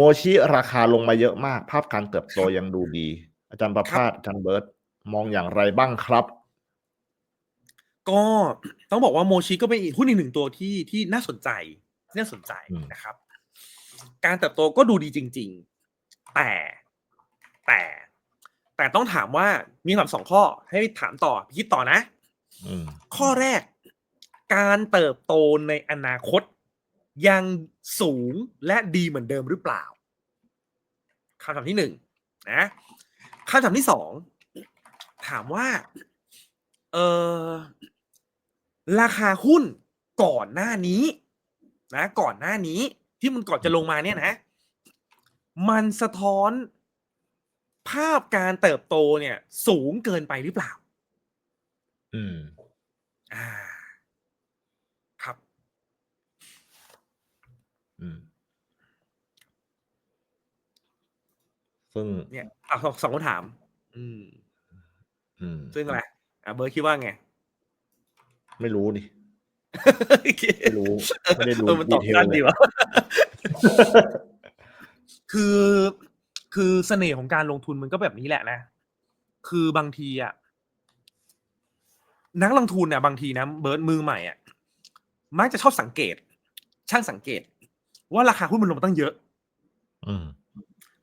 โมชิราคาลงมาเยอะมาก ภาพการเติบโตยังดูดี อาจารย์ประครัภาบสอาจารย์เบิร์ตมองอย่างไรบ้างครับ ก็ต้องบอกว่าโมชิก็เป็นอีกหุ้นอีกหนึ่งตัวที่ที่น่าสนใจที่น่าสนใจอืมนะครับ การเติบโตก็ดูดีจริง ๆ แต่แต่แต่ต้องถามว่ามีคำถามสองข้อให้ถามต่อคิดต่อนะอืมข้อแรก การเติบโตในอนาคต ยังสูงและดีเหมือนเดิมหรือเปล่าคำถามที่หนึ่งนะคำถามที่สองถามว่าเออราคาหุ้นก่อนหน้านี้นะก่อนหน้านี้ที่มันก่อนจะลงมาเนี่ยนะ มันสะท้อนภาพการเติบโตเนี่ย สูงเกินไปหรือเปล่า อืม อ่า ครับ อืม ซึ่งเนี่ยอะสองสองคำถาม อืม อืม ซึ่งอะไรอะเบิร์ดคิดว่าไง ไม่รู้ดิไม่รู้ไม่ได้ดูเออมันตอบดีเทลสั้นเลยดีวะคือคือเสน่ห์ของการลงทุนมันก็แบบนี้แหละนะ คือบางทีอะนักลงทุนเนี่ยบางทีนะเบิร์ดมือใหม่อะมักจะชอบสังเกต ช่างสังเกต ว่าราคาหุ้นมันลงมาตั้งเยอะ อืม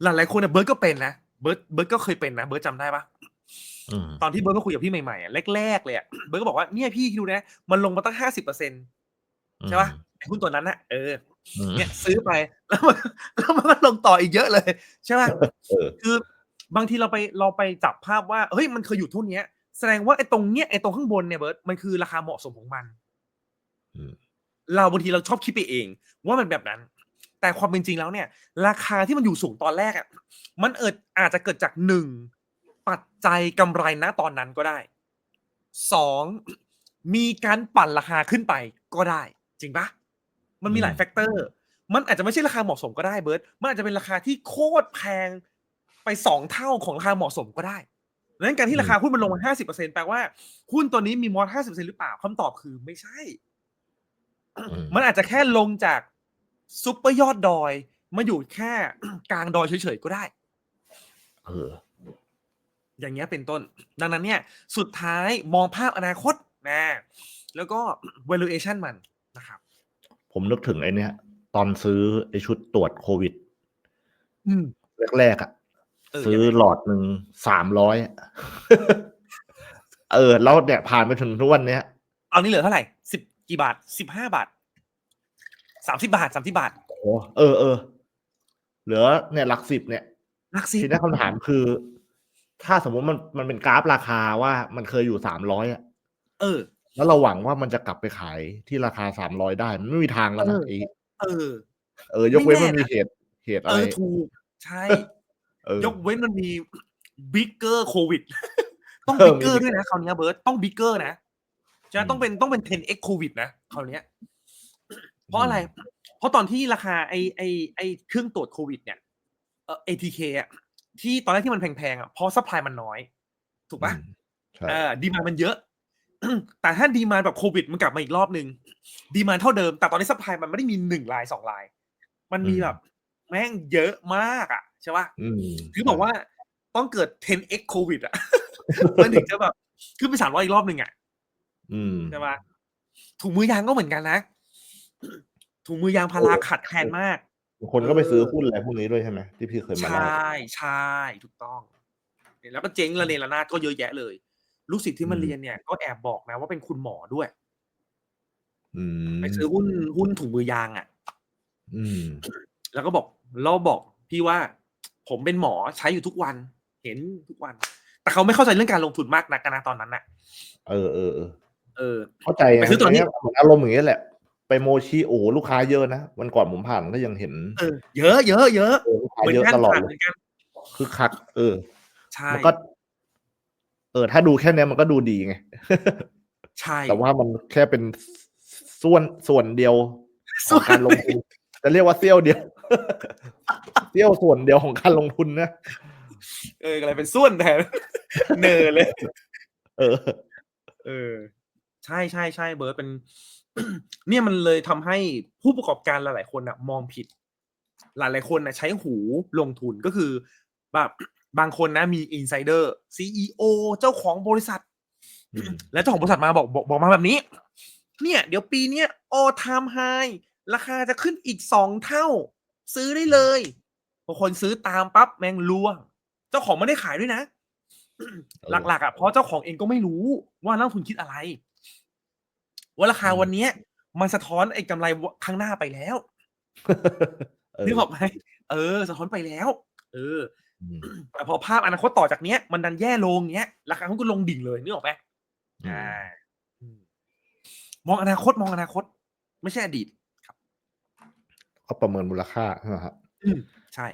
หลายๆคนเนี่ยเบิร์ดก็เป็นนะเบิร์ดเบิร์ดก็เคยเป็นนะเบิร์ดจำได้ปะอืมตอนที่เบิร์ดมาคุยกับพี่ใหม่ๆอะแรกๆเลยอะเบิร์ดก็บอกว่าเนี่ยพี่ดูนะ มันลงมาตั้งห้าสิบเปอร์เซ็นใช่ปะไอ้หุ้นตัวนั้นน่ะเอออืมเนี่ยซื้อไปแล้วมันแล้วมันก็ลงต่ออีกเยอะเลย ใช่ปะเออคือบางทีเราไปเราไปจับภาพว่าเฮ้ยมันเคยอยู่เท่านี้แสดงว่าไอ้ตรงเนี้ยไอ้ตรงข้างบนเนี่ยเบิร์ดมันคือราคาเหมาะสมของมันอืมเราบางทีเราชอบคิดไปเอง ว่ามันแบบนั้น แต่ความเป็นจริงแล้วเนี่ย ราคาที่มันอยู่สูงตอนแรกอะมันเอิดอาจจะเกิดจากหนึ่งปัจจัยกำไรณตอนนั้นก็ได้สองมีการปั่นราคาขึ้นไปก็ได้ จริงปะมันมีหลายอืมแฟกเตอร์ มันอาจจะไม่ใช่ราคาเหมาะสมก็ได้เบิร์ตมันอาจจะเป็นราคาที่โคตรแพงไปสองเท่าของราคาเหมาะสมก็ได้ดังนั้นการที่ราคาหุ้นมันลงมาห้าสิบเปอร์เซ็นแปลว่าหุ้นตัวนี้มีมอสห้าสิบเปอร์เซ็นหรือเปล่าคำตอบคือไม่ใช่อืมมันอาจจะแค่ลงจาก ซุปเปอร์ยอดดอยมาอยู่แค่กลางดอยเฉยๆก็ได้ เออ อย่างเงี้ยเป็นต้น ดังนั้นเนี่ย สุดท้ายมองภาพอนาคตนะแล้วก็ valuation มันนะครับ ผมนึกถึงไอ้เนี้ยตอนซื้อไอ้ชุดตรวจโควิดอืมแรกๆอะเออซื้อยังไงหลอดหนึ่งสามร้อยเออ แล้วเนี่ยผ่านไปถึงทุกวันเนี้ย เอานี้เหลือเท่าไหร่สิบกี่บาทสิบห้าบาท สามสิบาทสามสิบาทโอ้เออเออเหลือเนี่ยหลักสิบเนี่ยนักสิทีนี้คำถามคือ ถ้าสมมติมันมันเป็นกราฟราคาว่ามันเคยอยู่สามร้อยอะเออ แล้วเราหวังว่ามันจะกลับไปขายที่ราคาสามร้อยได้ มันไม่มีทางแล้วนะเออไอ้เออ เออ ยกเว้นไม่มันแน่มีนะเหตุเหตุเออะไรอถูกใช่เออยกเว้นมันมีบิ๊กเกอร์โควิด ต้องเออบิ๊กเกอร์มีด้วยนะคราวเนี้ยเบิร์ตต้องบิ๊กเกอร์นะใช่ไหมอืมต้องเป็นต้องเป็น 10x โควิดนะคราวเนี้ย เพราะอะไร เพราะตอนที่ราคาไอไอไอเครื่องตรวจโควิด เนี่ยเออ ATK อะที่ตอนแรกที่มันแพงๆอะเพราะซัพพลายมันน้อย ถูกปะอืมใช่เออดีมามันเยอะ แต่ถ้าดีมาแบบโควิดมันกลับมาอีกรอบหนึ่งดีมาเท่าเดิม แต่ตอนนี้ซัพพลายมันไม่ได้มีหนึ่งลายสองลาย มันมีแบบ แม่งเยอะมากอะใช่ปะอืมคือบอกว่าต้องเกิด 10x โควิดอะมันถึงจะแบบขึ้นไปสามร้อยอีกรอบหนึ่งอะอืมใช่ปะถุงมือยางก็เหมือนกันนะ ถุงมือยางพาราขาดแคลนมากบางคนก็ไปซื้อหุ้นอะไรพวกนี้ด้วยใช่ไหมที่พี่เคยมาใชเล่า่ใช่ถูกต้อง แล้วก็เจ๊งระเนระนาดก็เยอะแยะเลย ลูกศิษย์ที่มันเรียนเนี่ยก็แอบบอกนะว่าเป็นคุณหมอด้วยอืมไปซื้อหุ้นหุ้นถุงมือยางอะอืมแล้วก็บอกเราบอกพี่ว่า ผมเป็นหมอใช้อยู่ทุกวัน เห็นทุกวัน แต่เขาไม่เข้าใจเรื่องการลงทุนมากนักนะตอนนั้นน่ะ เออเออเออเออเข้าใจไปซื้อตัวนี้เยเหมือนอารมณ์อย่างเงี้ยแหละ ไปโมชิโอ้โหลูกค้าเยอะนะวันก่อนผมผ่านก็ยังเห็นเออเยอะเยอะเยอะเออลูกค้าเหมือนเยอะกันตลอดผ่านเลเหมืยอนกันคือคัก เออใช่มันก็ เออ ถ้าดูแค่เนี้ยมันก็ดูดีไงใช่แต่ว่ามันแค่เป็นส่วนส่วนเดียวของการลงทุนจะเรียกว่าเสี้ยวเดียวเสี้ยวส่วนเดียวของการลงทุนนะเอออะไรเป็นส่วนแทนเนอเลย เออ เออ ใช่ใช่ใช่เบิร์ตเป็น เนี่ยมันเลยทำให้ผู้ประกอบการหลาย ๆ คนอะมองผิด หลายๆคนนะใช้หูลงทุนก็คือแบบบางคนนะมีอินไซเดอร์ซีอเจ้าของบริษัทอืมแล้วเจ้าของบริษัทมาบอกบอกบอกมาแบบนี้ เนี่ย เดี๋ยวปีเนี้ย all time high ราคาจะขึ้นอีกสองเท่า ซื้อได้เลยพอคนซื้อตามปั๊บแมงล่วง เจ้าของไม่ได้ขายด้วยนะ หลักๆอะเพราะเจ้าของเองก็ไม่รู้ว่านักลงทุนคิดอะไร ว่าราคาวันเนี้ย มันสะท้อนไอ้กำไรข้างหน้าไปแล้วเออนึกออกไหมเออ สะท้อนไปแล้ว เอออืมแต่พอภาพอนาคตต่อจากเนี้ย มันดันแย่ลงเนี้ยราคาหุ้นก็ลงดิ่งเลยนึกออกไหมอ่าอืมมองอนาคตมองอนาคต ไม่ใช่อดีตก็ประเมินมูลค่าใช่ไหมครับอืมใช่